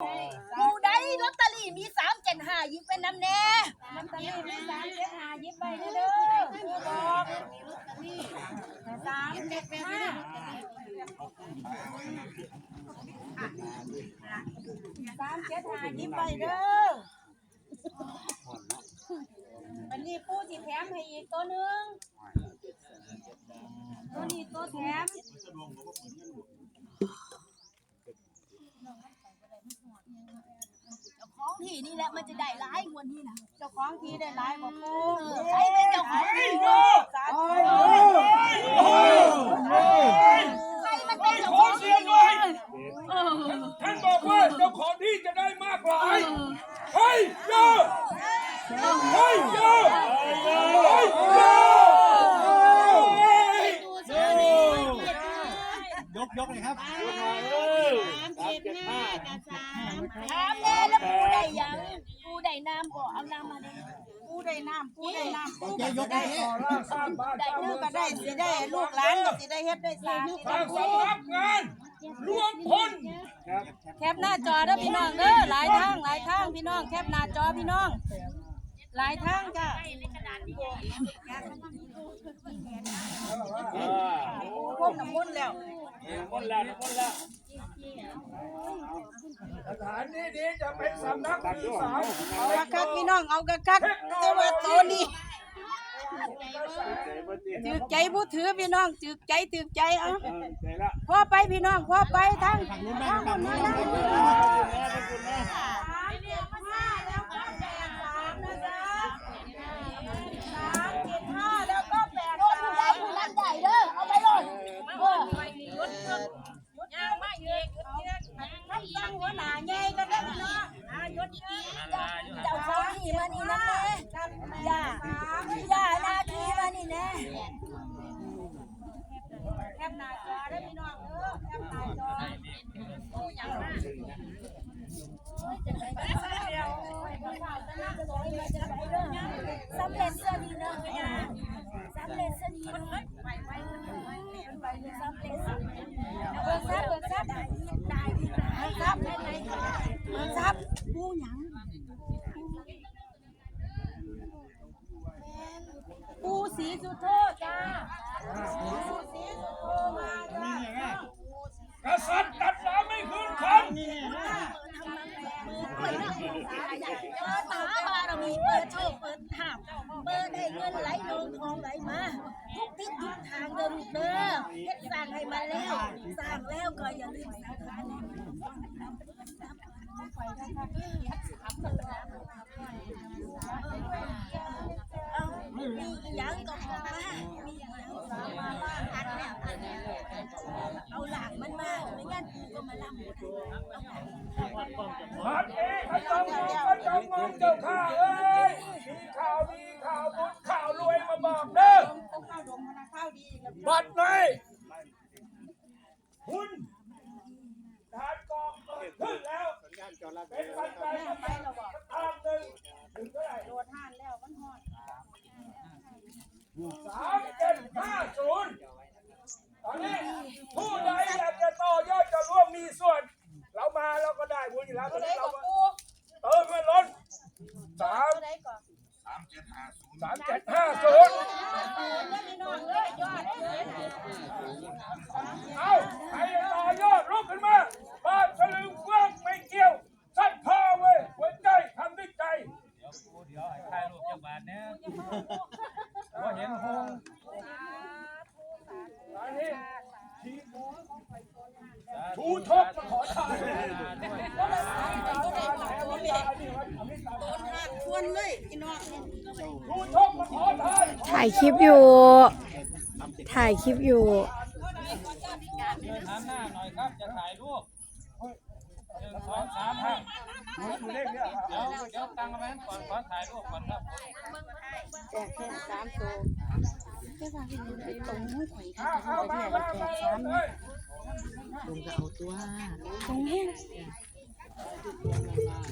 ผู้ใดลอตเตอรี่มีสามเจ็ดห้ายิบไปน้ำแน่ลอตเตอรี่มีสามเจ็ดห้ายิบไปเด้อผู้บอกสามเจ็ดห้าสามเจ็ดห้ายิบไปเด้อวันนี้ปูสิแถมให้อีกตัวหนึ่งตัวนี้ตัวแถม เจ้าของที่ นี่แหละมันจะได้ร้ายงวดนี้นะเจ้าของทีได้หลายกว่าปูใครเป็นเจ้าของที่สาธุใครมันเป็นเจ้าของที่เนี่ยท่านบอกว่าเจ้าของที่จะได้มากหลายเฮ้ยโยเฮ้ยโยเฮ้ยโยยกยกเลยครับ สามสิบห้ากับสามถามแน่แล้วผู้ใดยังผู้ใดน้ำบ่เอาน้ำมาเลยปูได้น้ำปูได้น้ำปูเจ๊ก็ยกได้ได้ร่างสร้างบ้านได้ลูกก็ได้สิได้ลูกหลานก็สิได้เฮ็ดได้สร้างสิทาได้งสำนักงานรวมพลแคปหน้าจอเด้อพี่น้องเด้อหลายทางหลายทางพี่น้องแคปหน้าจอพี่น้อง หลายทางจ้ะพวกน้ำมันแล้ว คนละคนละสถานที่นี้จะเป็นสำนักสื่อสารเอากะคักพี่น้องเอากะคักแต่ว่าตัวนี้จึกใจผู้ถือพี่น้องจึกใจจึกใจเอาพ่อไปพี่น้องพ่อไปทางทางคนนี้นะสามเจ็ดห้าแล้วก็แปด โดนผู้ใดผู้นั้นใหญ่เด้อเอาไปโลดเออ ให้ตั้งหัวหน้าใหญ่ก็ได้พี่น้องอ่ายศอีกเจ้าของที่มานี่นะแม่ย่าย่าหน้าที่มานี่แน่แคปหน้าจอได้พี่น้องเด้อแคปหน้าจอ สำเร็จเสียดีเนาะสำเร็จเสียดีเนาะสำเร็จสำเร็จเบิกทรัพย์เบิกทรัพย์ได้ได้ได้ทรัพย์ได้ไหนเบิกทรัพย์ผู้หยัง ปู สีสุโธจ้าปูสีสุโธมาจ้ากษัตริย์ตัดน้ำไม่คืนคเปิดตาบารมีเปิดโชคเปิดถาบเปิดได้เงินไหลลงทองไหลมา ทุกทิศทุกทางเดินเด้อเฮ็ดสร้างให้มาแล้ว สร้างแล้วก็อย่าลืมสังขารเอามีอีหยังก็บอกมามีอีหยังก็บอกมาว่าอันเนี่ยอันเนี่ยเอาหลังมันมาไม่งั้น ก็มาล่ำเอาหลังำบัดนี้พระจงมองพระจงมองเจ้าข้าเอ้ยมีข่าวดีข่าวบุญข่าวรวยมาบอกเด้อต้องข้าวดมพนาข้าวดีกับบัดไหนคุณทหารกองเปิดขึ้นแล้วเป็นปัจจัยสำคัญทางหนึ่งถึงเท่าไหร่โดดห่านแล้วมันหอดสามเจ็ดห้าศูนย์ตอนนี้ผู้ใดอยากจะต่อยอดจะร่ว มมีส่วน เรามาเราก็ได้บุญอยู่แล้วตตัอวนใดนี้ก็เราปูเติมเงินล้นสามตัวใดก็สามเจ็ดห้าศูนย์เนี่ยพี่น้องเลยยอดเลยเอาใครจะต่อยอดลุกขึ้นมาบ้านสลึงเฟื่องไม่เกี่ยวสัตว์พ่อเว้ยหัวใจทำด้วยใจเดี๋ยวให้ถ่ายรูปจังบาทเนี่ยก็เห็นหงตอนนี้ชูชกมาขอทานชวนเลยพี่น้องชูชกมาขอทานถ่ายคลิปอยู่ ถ่ายคลิปอยู่ถามหน้าหน่อยครับจะถ่ายรูปหนึ่งสองสามห้าเดี๋ยวเดี๋ยวตังค์เอาไว้ก่อนขอถ่ายรูปก่อนครับแจกแค่สามตัวเอาเอามามามาเลยตรงนี้